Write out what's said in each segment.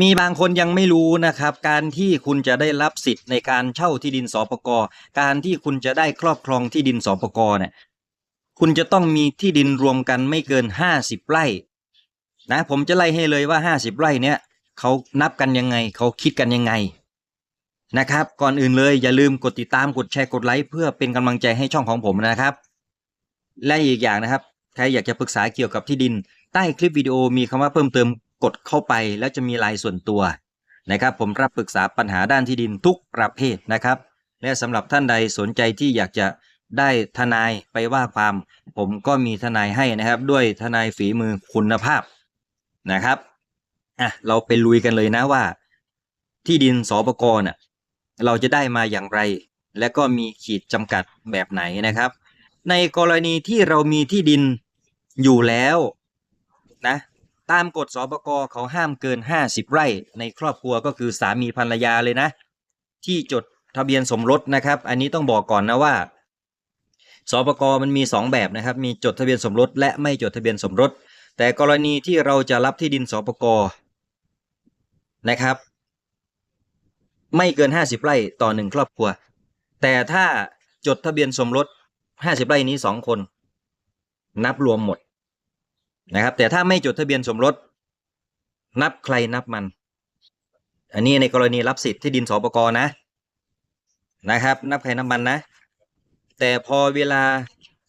มีบางคนยังไม่รู้นะครับ การที่คุณจะได้รับสิทธิ์ในการเช่าที่ดินสปกการที่คุณจะได้ครอบครองที่ดินสปกเนี่ยคุณจะต้องมีที่ดินรวมกันไม่เกินห้าสิบไร่นะผมจะไล่ให้เลยว่าห้าสิบไร่เนี่ยเขานับกันยังไงเขาคิดกันยังไงนะครับ ก่อนอื่นเลยอย่าลืมกดติดตามกดแชร์กดไลค์เพื่อเป็นกำลังใจให้ช่องของผมนะครับ และอีกอย่างนะครับใครอยากจะปรึกษาเกี่ยวกับที่ดิน ใต้คลิปวิดีโอมีคำว่าเพิ่มเติม กดเข้าไปแล้วจะมีไลน์ส่วนตัวนะครับ ผมรับปรึกษาปัญหาด้านที่ดินทุกประเภทนะครับ และสำหรับท่านใดสนใจที่อยากจะได้ทนายไปว่าความ ผมก็มีทนายให้นะครับ ด้วยทนายฝีมือคุณภาพนะครับอะเราไปลุยกันเลยนะว่า ที่ดินสปกรน่ะเราจะได้มาอย่างไร และก็มีขีดจำกัดแบบไหนนะครับ ในกรณีที่เรามีที่ดินอยู่แล้วนะ ตามกฎสปกเขาห้ามเกิน 50 ไร่ ในครอบครัวก็คือสามีภรรยาเลยนะ ที่จดทะเบียนสมรสนะครับ อันนี้ต้องบอกก่อนนะว่าสปกมันมีสองแบบนะครับ มีจดทะเบียนสมรสและไม่จดทะเบียนสมรส แต่กรณีที่เราจะรับที่ดินสปกนะครับ ไม่เกิน 50 ไร่ต่อหนึ่งครอบครัว แต่ถ้าจดทะเบียนสมรส 50 ไร่นี้สองคน นับรวมหมด นะครับ แต่ถ้าไม่จดทะเบียนสมรส นับใครนับมัน อันนี้ในกรณีรับสิทธิ์ที่ดินสปกนะ นะครับ นับใครนับมันนะ แต่พอเวลา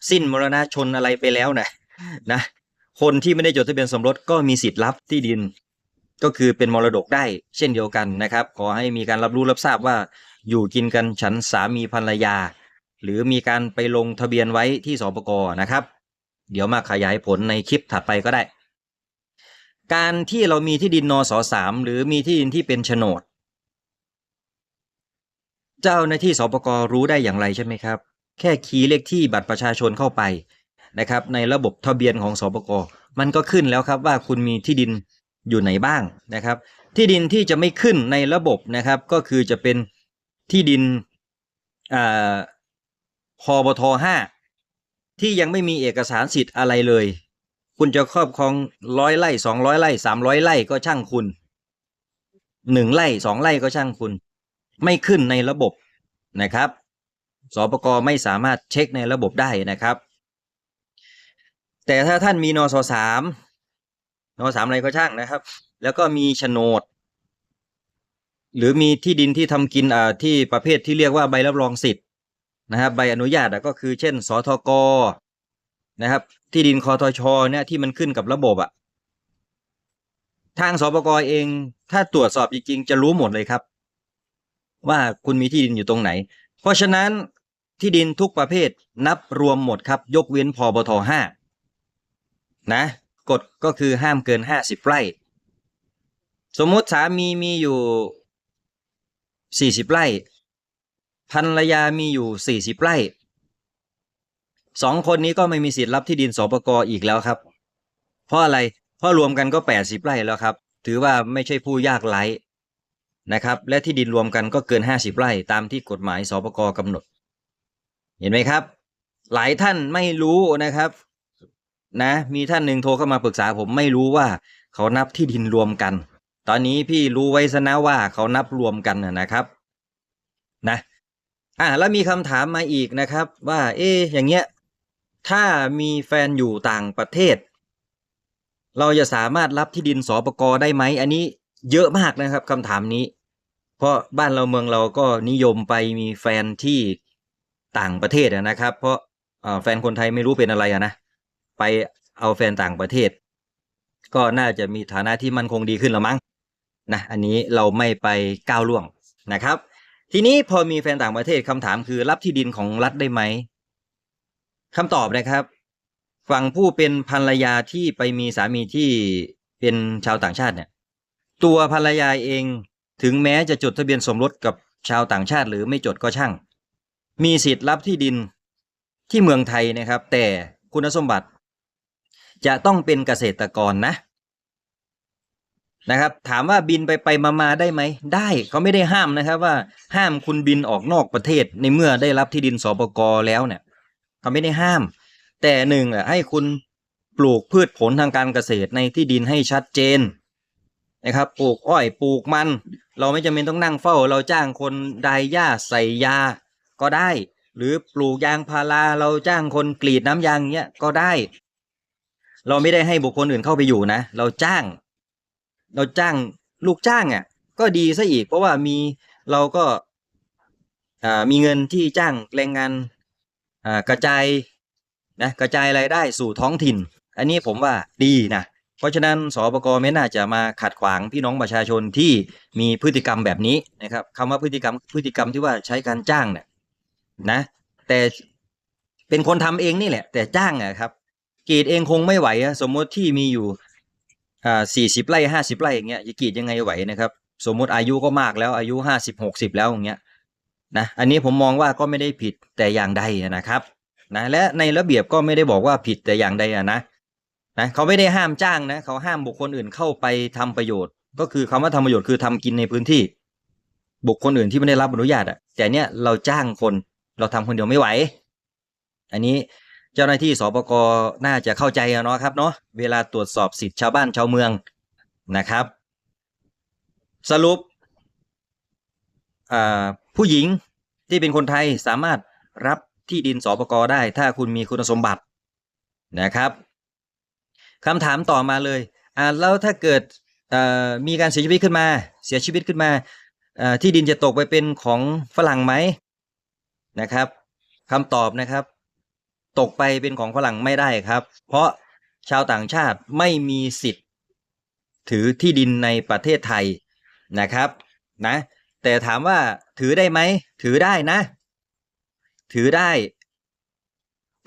สิ้นมรณะชนอะไรไปแล้วนะนะ คนที่ไม่ได้จดทะเบียนสมรสก็มีสิทธิ์รับที่ดิน ก็คือเป็นมรดกได้ เช่นเดียวกันนะครับ ขอให้มีการรับรู้รับทราบว่าอยู่กินกันฉันสามีภรรยา หรือมีการไปลงทะเบียนไว้ที่สปกนะครับ เดี๋ยวมาขยายผลในคลิปถัดไปก็ได้ การที่เรามีที่ดินนสสามหรือมีที่ดินที่เป็นโฉนด เจ้าหน้าที่สปกรู้ได้อย่างไรใช่ไหมครับ แค่คีย์เลขที่บัตรประชาชนเข้าไปนะครับ ในระบบทะเบียนของสปกมันก็ขึ้นแล้วครับว่าคุณมีที่ดินอยู่ไหนบ้างนะครับ ที่ดินที่จะไม่ขึ้นในระบบนะครับ ก็คือจะเป็นที่ดินอ่าพบทห้า ที่ยังไม่มีเอกสารสิทธิ์อะไรเลย คุณจะครอบครองร้อยไร่สองร้อยไร่สามร้อยไร่ก็ช่างคุณหนึ่งไร่สองไร่ก็ช่างคุณ ไม่ขึ้นในระบบนะครับสปกไม่สามารถเช็คในระบบได้นะครับ แต่ถ้าท่านมีนสสามนสามอะไรก็ช่างนะครับ แล้วก็มีโฉนด หรือมีที่ดินที่ทำกินอ่าที่ประเภทที่เรียกว่าใบรับรองสิทธิ์ นะครับใบอนุญาตก็คือเช่นสทกนะครับ ที่ดินคอทชเนี่ยที่มันขึ้นกับระบบอะทางสปกเองถ้าตรวจสอบจริงๆจะรู้หมดเลยครับ ว่าคุณมีที่ดินอยู่ตรงไหน เพราะฉะนั้นที่ดินทุกประเภทนับรวมหมดครับ ยกเว้นพบทห้านะกฎก็คือห้ามเกินห้าสิบไร่ สมมติสามีมีอยู่สี่สิบไร่ ภรรยามีอยู่สี่สิบไร่สองคนนี้ก็ไม่มีสิทธิ์รับที่ดินสปกอีกแล้วครับ เพราะอะไร เพราะรวมกันก็แปดสิบไร่แล้วครับ ถือว่าไม่ใช่ผู้ยากไร้นะครับ และที่ดินรวมกันก็เกินห้าสิบไร่ตามที่กฎหมายสปกกำหนด เห็นไหมครับ หลายท่านไม่รู้นะครับ นะ มีท่านหนึ่งโทรเข้ามาปรึกษาผมไม่รู้ว่าเขานับที่ดินรวมกัน ตอนนี้พี่รู้ไว้ซะนะว่าเขานับรวมกันนะนะครับ นะ อ่าแล้วมีคำถามมาอีกนะครับ ว่า เอ๊อย่างเงี้ย ถ้ามีแฟนอยู่ต่างประเทศ เราจะสามารถรับที่ดินสปกได้ไหม อันนี้เยอะมากนะครับคำถามนี้ เพราะบ้านเราเมืองเราก็นิยมไปมีแฟนที่ต่างประเทศนะครับ เพราะแฟนคนไทยไม่รู้เป็นอะไรนะ ไปเอาแฟนต่างประเทศ ก็น่าจะมีฐานะที่มั่นคงดีขึ้นล้วมั้งนะอันนี้เราไม่ไปก้าวล่วงนะครับ ทีนี้พอมีแฟนต่างประเทศคำถามคือรับที่ดินของรัฐได้ไหมคำตอบนะครับ ฝั่งผู้เป็นภรรยาที่ไปมีสามีที่เป็นชาวต่างชาติเนี่ย ตัวภรรยาเองถึงแม้จะจดทะเบียนสมรสกับชาวต่างชาติ หรือไม่จดก็ช่าง มีสิทธิ์รับที่ดินที่เมืองไทยนะครับ แต่คุณสมบัติ จะต้องเป็นเกษตรกรนะ นะครับ ถามว่าบินไปไปมามาได้ไหม ได้เขาไม่ได้ห้ามนะครับว่าห้ามคุณบินออกนอกประเทศในเมื่อได้รับที่ดินสปกแล้วเนี่ยเขาไม่ได้ห้าม แต่หนึ่งอะให้คุณปลูกพืชผลทางการเกษตรในที่ดินให้ชัดเจนนะครับปลูกอ้อยปลูกมัน เราไม่จำเป็นต้องนั่งเฝ้า เราจ้างคนดายหญ้าใส่ยาก็ได้ หรือปลูกยางพาราเราจ้างคนกรีดน้ำยางเงี้ยก็ได้ เราไม่ได้ให้บุคคลอื่นเข้าไปอยู่นะ เราจ้าง เราจ้างลูกจ้างอะก็ดีซะอีก เพราะว่ามีเราก็มีเงินที่จ้างแรงงานกระจายนะกระจายรายได้สู่ท้องถิ่น อันนี้ผมว่าดีนะเพราะฉะนั้นสปกไม่น่าจะมาขัดขวางพี่น้องประชาชนที่มีพฤติกรรมแบบนี้นะครับคำว่าพฤติกรรมพฤติกรรมที่ว่าใช้การจ้างเนี่ยนะ แต่เป็นคนทำเองนี่แหละ แต่จ้างอะครับกรีดเองคงไม่ไหวอะสมมติที่มีอยู่ อ่าสี่สิบไร่ห้าสิบไร่อย่างเงี้ยจะกรีดยังไงไหวนะครับ สมมุติอายุก็มากแล้วอายุห้าสิบหกสิบแล้วอย่างเงี้ยนะอันนี้ผมมองว่าก็ไม่ได้ผิดแต่อย่างใดนะครับนะและในระเบียบก็ไม่ได้บอกว่าผิดแต่อย่างใดอะนะนะเขาไม่ได้ห้ามจ้างนะเขาห้ามบุคคลอื่นเข้าไปทำประโยชน์ ก็คือคำว่าทำประโยชน์คือทำกินในพื้นที่ บุคคลอื่นที่ไม่ได้รับอนุญาตอะแต่เนี้ยเราจ้างคนเราทำคนเดียวไม่ไหว อันนี้ เจ้าหน้าที่สปกน่าจะเข้าใจอะเนาะครับเนาะเวลาตรวจสอบสิทธิชาวบ้านชาวเมืองนะครับ สรุปผู้หญิงที่เป็นคนไทยสามารถรับที่ดินสปกได้ ถ้าคุณมีคุณสมบัตินะครับคำถามต่อมาเลยอ่าแล้วถ้าเกิดมีการเสียชีวิตขึ้นมา เสียชีวิตขึ้นมาที่ดินจะตกไปเป็นของฝรั่งไหมนะครับคำตอบนะครับ ตกไปเป็นของฝรั่งไม่ได้ครับ เพราะชาวต่างชาติไม่มีสิทธิ์ ถือที่ดินในประเทศไทยนะครับนะ แต่ถามว่าถือได้ไหม ถือได้นะ ถือได้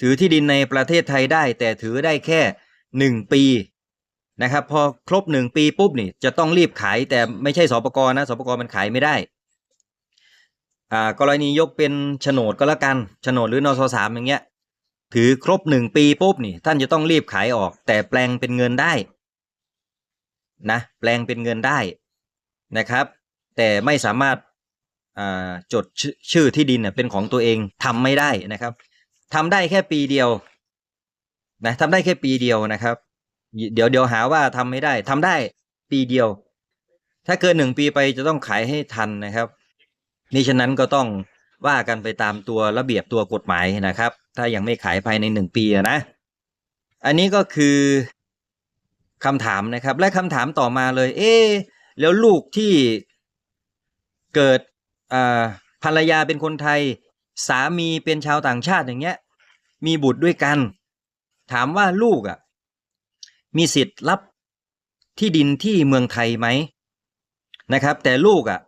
ถือที่ดินในประเทศไทยได้ แต่ถือได้แค่หนึ่งปีนะครับ พอครบหนึ่งปีปุ๊บนี่จะต้องรีบขายแต่ไม่ใช่สปกรนะสปกรมันขายไม่ได้อ่ากรณียกเป็นโฉนดก็แล้วกันโฉนดหรือนอสสามอย่างเงี้ย ถือครบหนึ่งปีปุ๊บนี่ท่านจะต้องรีบขายออก แต่แปลงเป็นเงินได้นะแปลงเป็นเงินได้นะครับ แต่ไม่สามารถาจดชื่อชื่อที่ดินเน่ยเป็นของตัวเองทำไม่ได้นะครับทำได้แค่ปีเดียวนะทำได้แค่ปีเดียวนะครับ เดี๋ยวเดี๋ยวหาว่าทำไม่ได้ทำได้ปีเดียว ถ้าเกินหนึ่งปีไปจะต้องขายให้ทันนะครับนี่ฉะนั้นก็ต้องว่ากันไปตามตัวระเบียบตัวกฎหมายนะครับ ถ้ายังไม่ขายภายในหนึ่งปีอะนะ อันนี้ก็คือคำถามนะครับ และคำถามต่อมาเลย เอ๊แล้วลูกที่เกิดภรรยาเป็นคนไทย สามีเป็นชาวต่างชาติอย่างเงี้ย มีบุตรด้วยกัน ถามว่าลูกอะ มีสิทธิ์รับที่ดินที่เมืองไทยไหมนะครับ แต่ลูกอะ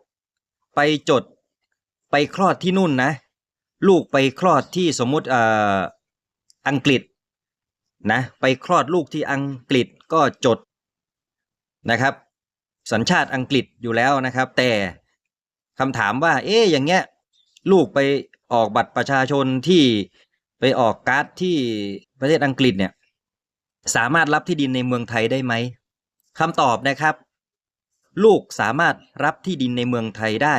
ไปจดไปคลอดที่นู่นนะ ลูกไปคลอดที่สมมุติเอ่ออังกฤษนะไปคลอดลูกที่อังกฤษก็จดนะครับ สัญชาติอังกฤษอยู่แล้วนะครับ แต่คำถามว่า เอ๊ะอย่างเงี้ยลูกไปออกบัตรประชาชนที่ไปออกการ์ดที่ประเทศอังกฤษเนี่ยสามารถรับที่ดินในเมืองไทยได้ไหมคำตอบนะครับ ลูกสามารถรับที่ดินในเมืองไทยได้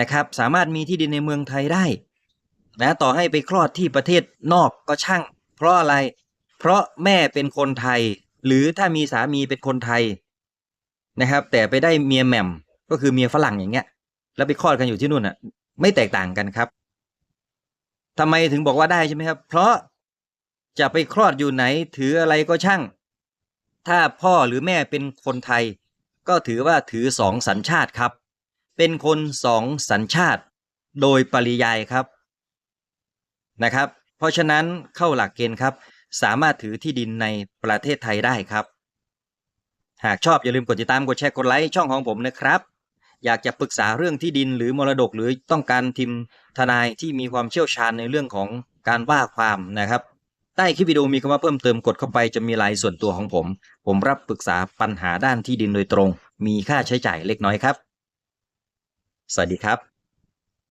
นะครับ สามารถมีที่ดินในเมืองไทยได้นะต่อให้ไปคลอดที่ประเทศนอกก็ช่าง เพราะอะไร เพราะแม่เป็นคนไทย หรือถ้ามีสามีเป็นคนไทยนะครับ แต่ไปได้เมียแหม่มก็คือเมียฝรั่งอย่างเงี้ย แล้วไปคลอดกันอยู่ที่นู่นอะ ไม่แตกต่างกันครับทำไมถึงบอกว่าได้ใช่ไหมครับ เพราะจะไปคลอดอยู่ไหนถืออะไรก็ช่าง ถ้าพ่อหรือแม่เป็นคนไทย ก็ถือว่าถือสองสัญชาติครับ เป็นคนสองสัญชาติโดยปริยายครับนะครับ เพราะฉะนั้นเข้าหลักเกณฑ์ครับ สามารถถือที่ดินในประเทศไทยได้ครับ หากชอบอย่าลืมกดติดตามกดแชร์กดไลค์ช่องของผมนะครับ อยากจะปรึกษาเรื่องที่ดินหรือมรดกหรือต้องการทีมทนายที่มีความเชี่ยวชาญในเรื่องของการว่าความนะครับใต้คลิปวิดีโอมีคำว่าเพิ่มเติมกดเข้าไปจะมีไลน์ส่วนตัวของผม ผมรับปรึกษาปัญหาด้านที่ดินโดยตรง มีค่าใช้จ่ายเล็กน้อยครับ สวัสดีครับ